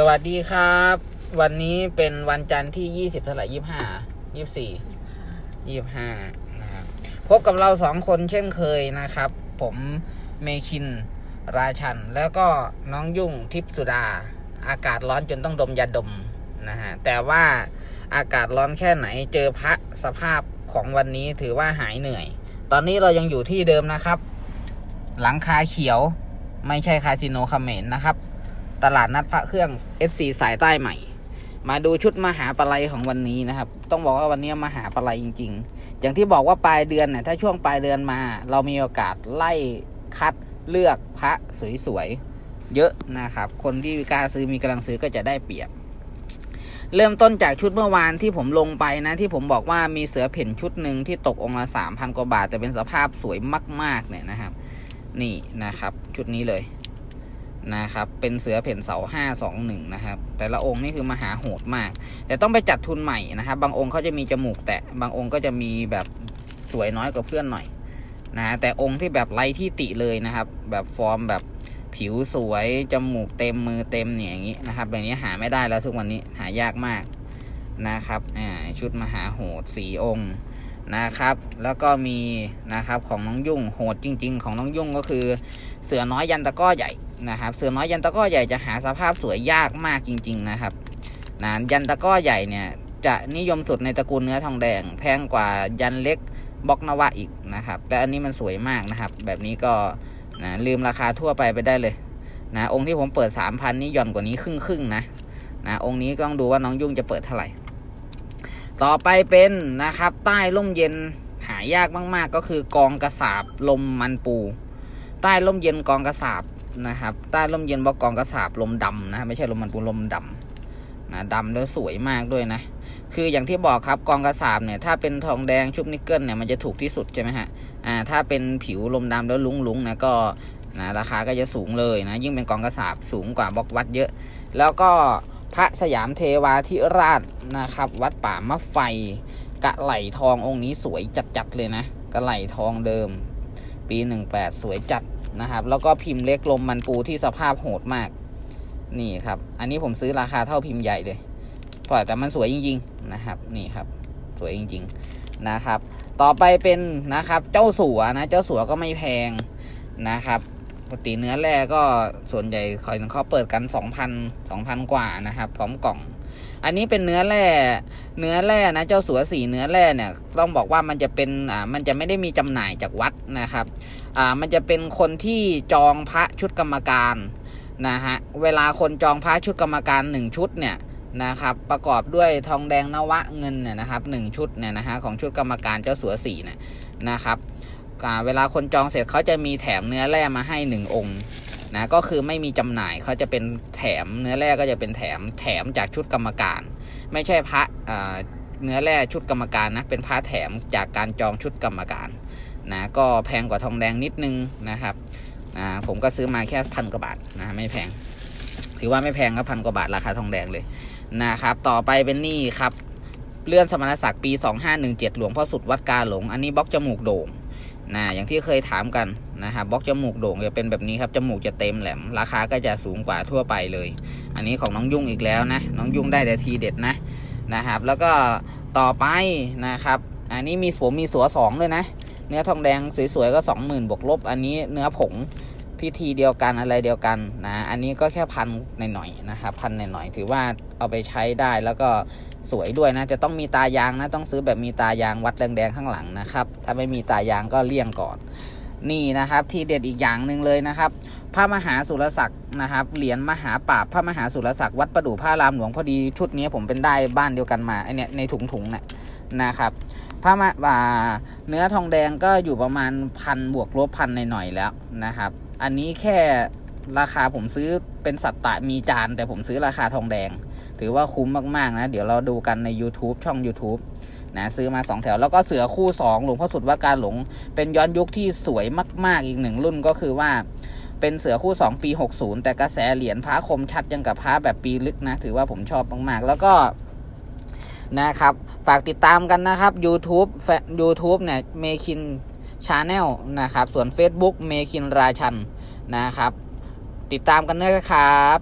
สวัสดีครับ วันนี้เป็นวันจันทร์ที่ยี่สิบเท่าไหร่ยี่ห้ายี่สี่ยี่ห้านะครับพบกับเราสองคนเช่นเคยนะครับ ผมเมคินราชัน แล้วก็น้องยุ่งทิพย์สุดา อากาศร้อนจนต้องดมยาดมนะฮะแต่ว่าอากาศร้อนแค่ไหนเจอพระสภาพของวันนี้ถือว่าหายเหนื่อย ตอนนี้เรายังอยู่ที่เดิมนะครับ หลังคาเขียวไม่ใช่คาสิโนเขมรนะครับ ตลาดนัดพระเครื่อง FC สายใต้ใหม่ มาดูชุดมหาปลัยของวันนี้นะครับ ต้องบอกว่าวันนี้มหาปลัยจริง ๆ อย่างที่บอกว่าปลายเดือนเนี่ยถ้าช่วงปลายเดือนมา เรามีโอกาสไล่คัดเลือกพระสวยๆเยอะนะครับ คนที่กล้าซื้อมีกำลังซื้อก็จะได้เปรียบ เริ่มต้นจากชุดเมื่อวานที่ผมลงไปนะ ที่ผมบอกว่ามีเสือเพ่นชุดหนึ่งที่ตกองค์ละสามพันกว่าบาท แต่เป็นสภาพสวยมาก ๆ เนี่ยนะครับ นี่นะครับ ชุดนี้เลย นะครับ เป็นเสือเพ่นเสาห้าสองหนึ่งนะครับ แต่ละองค์นี่คือมหาโหดมาก แต่ต้องไปจัดทุนใหม่นะครับ บางองค์เขาจะมีจมูกแตะ บางองค์ก็จะมีแบบสวยน้อยกว่าเพื่อนหน่อยนะแต่องค์ที่แบบไร้ที่ติเลยนะครับ แบบฟอร์มแบบผิวสวย จมูกเต็มมือเต็มเนี่ยอย่างนี้นะครับแบบนี้หาไม่ได้แล้วทุกวันนี้หายากมากนะครับอ่าชุดมหาโหดสี่องค์ นะครับ แล้วก็มีนะครับของน้องยุ่งโหดจริง ๆ ของน้องยุ่งก็คือ เสือน้อยยันตะก้อใหญ่นะครับ เสือน้อยยันตะก้อใหญ่จะหาสภาพสวยยากมากจริง ๆนะครับนะยันตะก้อใหญ่เนี่ยจะนิยมสุดในตระกูลเนื้อทองแดง แพงกว่ายันเล็กบล็อกนวะอีกนะครับแต่อันนี้มันสวยมากนะครับ แบบนี้ก็นะลืมราคาทั่วไปไปได้เลยนะองค์ที่ผมเปิด 3,000 นี่ย่อนกว่านี้ครึ่งครึ่งๆนะนะองค์นี้ก็ต้องดูว่าน้องยุ่งจะเปิดเท่าไหร่ ต่อไปเป็นนะครับ ใต้ร่มเย็นหายากมากๆ ก็คือกองกระสาบลมมันปู ใต้ร่มเย็นกองกระสาบนะครับ ใต้ร่มเย็นบอกกองกระสาบลมดำนะไม่ใช่ลมมันปูลมดำนะดำแล้วสวยมากด้วยนะคืออย่างที่บอกครับกองกระสาบเนี่ยถ้าเป็นทองแดงชุบนิกเกิลเนี่ยมันจะถูกที่สุดใช่ไหมฮะอ่าถ้าเป็นผิวลมดำแล้วลุ้งๆนะก็นะราคาก็จะสูงเลยนะยิ่งเป็นกองกระสาบสูงกว่าบล็อกวัดเยอะ แล้วก็ พระสยามเทวาธิราชนะครับ วัดป่ามะไฟ กะไหลทององค์นี้สวยจัดๆเลยนะ กะไหลทองเดิม ปีหนึ่งแปดสวยจัดนะครับ แล้วก็พิมพ์เล็กลมมันปูที่สภาพโหดมาก นี่ครับ อันนี้ผมซื้อราคาเท่าพิมพ์ใหญ่เลยเพราะแต่มันสวยจริง ๆ นะครับ นี่ครับ สวยจริง ๆ นะครับ ต่อไปเป็นนะครับ เจ้าสัวนะ เจ้าสัวก็ไม่แพงนะครับ ปกติเนื้อแร่ก็ส่วนใหญ่คอยเขาเปิดกัน2,000 2,000กว่านะครับ พร้อมกล่อง อันนี้เป็นเนื้อแร่เนื้อแร่นะเจ้าสัวสีเนื้อแร่เนี่ยต้องบอกว่ามันจะเป็นอ่ามันจะไม่ได้มีจำหน่ายจากวัดนะครับอ่ามันจะเป็นคนที่จองพระชุดกรรมการนะฮะเวลาคนจองพระชุดกรรมการหนึ่งชุดเนี่ยนะครับประกอบด้วยทองแดงนวะเงินเนี่ยนะครับหนึ่งชุดเนี่ยนะฮะของชุดกรรมการเจ้าสัวสีเนี่ยนะครับ เวลาคนจองเสร็จเขาจะมีแถมเนื้อแร่มาให้หนึ่งองค์นะก็คือไม่มีจำหน่ายเขาจะเป็นแถมเนื้อแร่ก็จะเป็นแถมแถมจากชุดกรรมการ ไม่ใช่พระอ่าเนื้อแร่ชุดกรรมการนะเป็นพระแถมจากการจองชุดกรรมการนะก็แพงกว่าทองแดงนิดนึงนะครับนะผมก็ซื้อมาแค่พันกว่าบาทนะไม่แพง ถือว่าไม่แพงก็พันกว่าบาทราคาทองแดงเลยนะครับต่อไปเป็นนี่ครับเลื่อนสมณศักดิ์ปี 2517 หลวงพ่อสุดวัดกาหลง อันนี้บล็อกจมูกโด่ง นะอย่างที่เคยถามกันนะครับบล็อกจมูกโด่งจะเป็นแบบนี้ครับจมูกจะเต็มแหลม ราคาก็จะสูงกว่าทั่วไปเลย อันนี้ของน้องยุ่งอีกแล้วนะน้องยุ่งได้แต่ทีเด็ดนะนะครับ แล้วก็ต่อไปนะครับ อันนี้มีผมมีสัวสองด้วยนะ เนื้อทองแดงสวยๆก็สองหมื่นบวกลบ อันนี้เนื้อผงพิธีเดียวกันอะไรเดียวกันนะ อันนี้ก็แค่พันหน่อยๆนะครับพันหน่อยๆถือว่าเอาไปใช้ได้แล้วก็ สวยด้วยนะ จะต้องมีตายางนะ ต้องซื้อแบบมีตายางวัดแดงๆข้างหลังนะครับ ถ้าไม่มีตายางก็เลี่ยงก่อน นี่นะครับ ที่เด็ดอีกอย่างหนึ่งเลยนะครับ พระมหาสุรศักดิ์นะครับ เหรียญมหาปราบพระมหาสุรศักดิ์วัดประดู่พระรามหลวงพอดีชุดนี้ผมเป็นได้บ้านเดียวกันมาไอเนี่ยในถุงๆนะนะครับพระมาอ่าเนื้อทองแดงก็อยู่ประมาณพันบวกลบพันหน่อยๆแล้วนะครับ อันนี้แค่ราคาผมซื้อเป็นสัตตะมีจาน แต่ผมซื้อราคาทองแดง ถือว่าคุ้มมากๆนะ เดี๋ยวเราดูกันใน YouTube ช่อง YouTube นะซื้อมา 2 แถวแล้วก็เสือคู่ 2 หลวงพ่อสุดว่าการหลง เป็นย้อนยุคที่สวยมาก ๆ อีกหนึ่งรุ่นก็คือว่าเป็นเสือคู่ 2 ปี 60 แต่กระแสเหรียญพระคมชัดยังกับพระแบบปีลึกนะ ถือว่าผมชอบมาก ๆ แล้วก็นะครับ ฝากติดตามกันนะครับ YouTube แฟ YouTube เนี่ยเมคินชาแนลนะครับ ส่วน Facebook เมคินราชันนะครับ ติดตามกันด้วยนะครับ